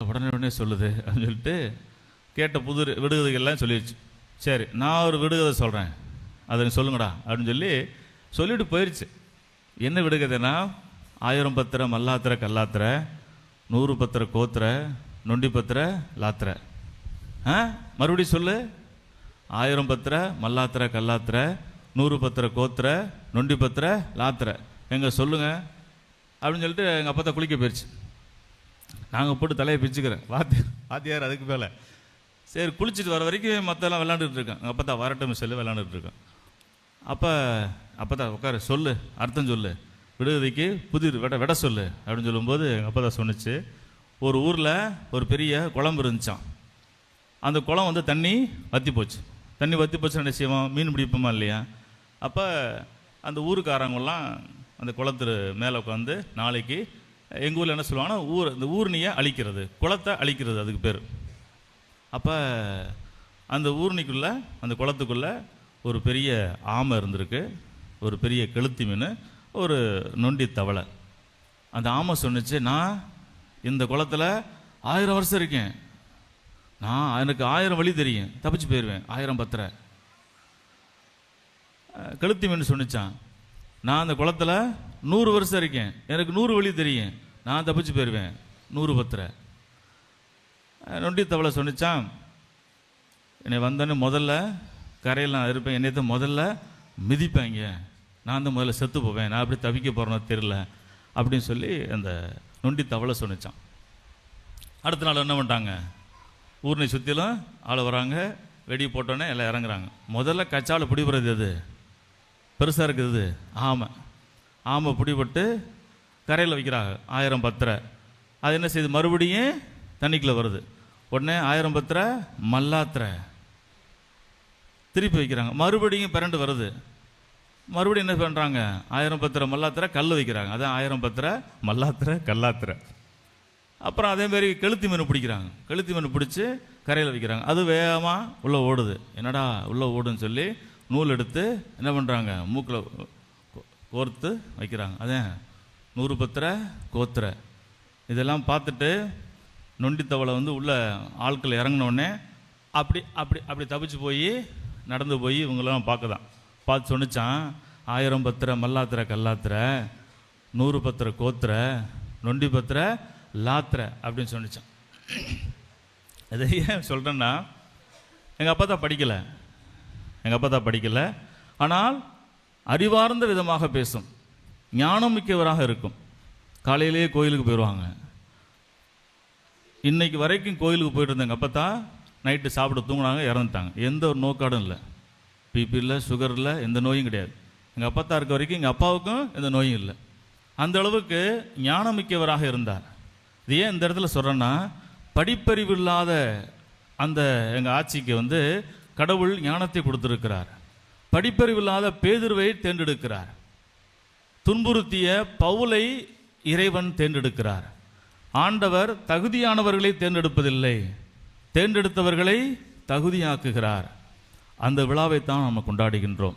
உடனே உடனே சொல்லுது அப்படின்னு சொல்லிட்டு கேட்ட புது விடுகதைகள்லாம் சொல்லிடுச்சு. சரி நான் ஒரு விடுகதை சொல்கிறேன் அதை சொல்லுங்கடா அப்படின்னு சொல்லி சொல்லிட்டு போயிடுச்சு என்ன விடுகதைனா ஆயிரம் பத்திர மல்லாத்திர கல்லாத்திர நூறு பத்திர கோத்திர நொண்டி பத்திர லாத்திர. ஆ? மறுபடியும் சொல்லு. ஆயிரம் பத்திர மல்லாத்திர கல்லாத்திர நூறு பத்திர கோத்திர நொண்டி பத்திர லாத்திர. எங்கே சொல்லுங்கள் அப்படின்னு சொல்லிட்டு எங்கள் அப்பா தான் குளிக்க போயிடுச்சு நாங்கள் போட்டு தலையை பிச்சுக்கிறேன். வாத்தியார் வாத்தியார் அதுக்கு மேலே. சரி குளிச்சுட்டு வர வரைக்கும் மற்றெல்லாம் விளாண்டுட்டு இருக்கேன். அப்போ தான் வரட்டும் சொல்லி விளாண்டுட்டு இருக்கேன். அப்போ அப்போ தான் உட்காரு சொல்லு அர்த்தம் சொல்லு. விடுதலைக்கு புதிர் விட விட சொல்லு அப்படின்னு சொல்லும்போது எங்கள் அப்பா தான் சொன்னுச்சு ஒரு ஊரில் ஒரு பெரிய குளம்பு இருந்துச்சான் அந்த குளம் வந்து தண்ணி வத்தி போச்சு. தண்ணி வத்தி போச்சு என்ன செய்வோம்? மீன் பிடிப்போமா இல்லையா? அப்போ அந்த ஊருக்காரங்கெல்லாம் அந்த குளத்து மேலே உட்காந்து நாளைக்கு எங்கள் ஊரில் என்ன சொல்லுவாங்கன்னா ஊர் இந்த ஊர்னியை அழிக்கிறது குளத்தை அழிக்கிறது அதுக்கு பேர். அப்போ அந்த ஊர்னிக்குள்ளே அந்த குளத்துக்குள்ளே ஒரு பெரிய ஆமை இருந்திருக்கு ஒரு பெரிய கெளுத்தி மீன் ஒரு நொண்டி தவளை. அந்த ஆமை சொன்னுச்சு நான் இந்த குளத்தில் ஆயிரம் வருஷம் இருக்கேன். நான் எனக்கு ஆயிரம் வழி தெரியும். தப்பிச்சு போயிடுவேன் ஆயிரம் பத்திரை. கெளுத்தி மீன் சொன்னிச்சான் நான் அந்த குளத்துல நூறு வருஷம் இருக்கேன். எனக்கு நூறு வழி தெரியும். நான் தப்பிச்சு போயிடுவேன் நூறு பத்திரை. நொண்டி தவளை சொன்னிச்சான் என்னை வந்தோடனே முதல்ல கரையில் நான் இருப்பேன் என்னை தான் முதல்ல மிதிப்பாங்க. நான் தான் முதல்ல செத்து போவேன். நான் அப்படி தவிக்க போகிறேன்னு தெரில அப்படின்னு சொல்லி அந்த நொண்டி தவளை சொன்னிச்சான் அடுத்த நாள் என்ன பண்ணிட்டாங்க? ஊர்னை சுற்றிலும் ஆள் வராங்க. வெடி போட்டோன்னே எல்லாம் இறங்குறாங்க. முதல்ல கச்சாவில் பிடிபடுறது அது பெருசாக இருக்குது ஆமாம் ஆமை பிடிபட்டு கரையில் வைக்கிறாங்க. ஆயிரம் பத்திரை. அது என்ன செய்யுது மறுபடியும் தண்ணிக்குள்ளே வருது. உடனே ஆயிரம் பத்திரை மல்லாத்திரை. திருப்பி வைக்கிறாங்க. மறுபடியும் பிறண்டு வருது. மறுபடியும் என்ன பண்ணுறாங்க ஆயிரம் பத்திரை மல்லாத்திரை கல் வைக்கிறாங்க. அதான் ஆயிரம் பத்திரை மல்லாத்திரை கல்லாத்திரை. அப்புறம் அதேமாரி கெளுத்தி மீன் பிடிக்கிறாங்க. கெளுத்தி மீன் பிடிச்சி கரையில் வைக்கிறாங்க. அது வேகமாக உள்ளே ஓடுது. என்னடா உள்ளே ஓடுன்னு சொல்லி நூல் எடுத்து என்ன பண்ணுறாங்க மூக்கில் கோர்த்து வைக்கிறாங்க. அதே நூறு பத்திர கோத்திர. இதெல்லாம் பார்த்துட்டு நொண்டித்தவளை வந்து உள்ள ஆட்கள் இறங்கினோடனே அப்படி அப்படி அப்படி தப்பிச்சு போய் நடந்து போய் இவங்களாம் பார்க்குதான். பார்த்து சொன்னிச்சான் ஆயிரம் பத்திர மல்லாத்திரை கல்லாத்திர நூறு பத்திர கோத்திர நொண்டி பத்திர லாத்திர அப்படின்னு சொன்னிச்சான். இதை ஏன் சொல்கிறேன்னா எங்கள் அப்பா தான் படிக்கலை. எங்கள் அப்பா தான் படிக்கலை. ஆனால் அறிவார்ந்த விதமாக பேசும். ஞானம் மிக்கவராக இருக்கும். காலையிலேயே கோயிலுக்கு போயிடுவாங்க இன்றைக்கு வரைக்கும் கோயிலுக்கு போயிட்டு இருந்தாங்க எங்கள் தான் நைட்டு சாப்பிட தூங்கினாங்க இறந்துட்டாங்க. எந்த ஒரு நோக்காடும் இல்லை. பிபி இல்லை சுகர் இல்லை எந்த நோயும் கிடையாது. எங்கள் அப்பா தான் இருக்க வரைக்கும் எங்கள் அப்பாவுக்கும் எந்த நோயும் இல்லை. அந்த அளவுக்கு ஞானமிக்கவராக இருந்தார். இது ஏன் இந்த இடத்துல சொல்கிறேன்னா படிப்பறிவு இல்லாத அந்த எங்கள் ஆட்சிக்கு வந்து கடவுள் ஞானத்தை கொடுத்துருக்கிறார். படிப்பறிவு இல்லாத பேதுருவை தேர்ந்தெடுக்கிறார். துன்புறுத்திய பவுலை இறைவன் தேர்ந்தெடுக்கிறார். ஆண்டவர் தகுதியானவர்களை தேர்ந்தெடுப்பதில்லை. தேர்ந்தெடுத்தவர்களை தகுதியாக்குகிறார். அந்த விழாவை தான் நம்ம கொண்டாடுகின்றோம்.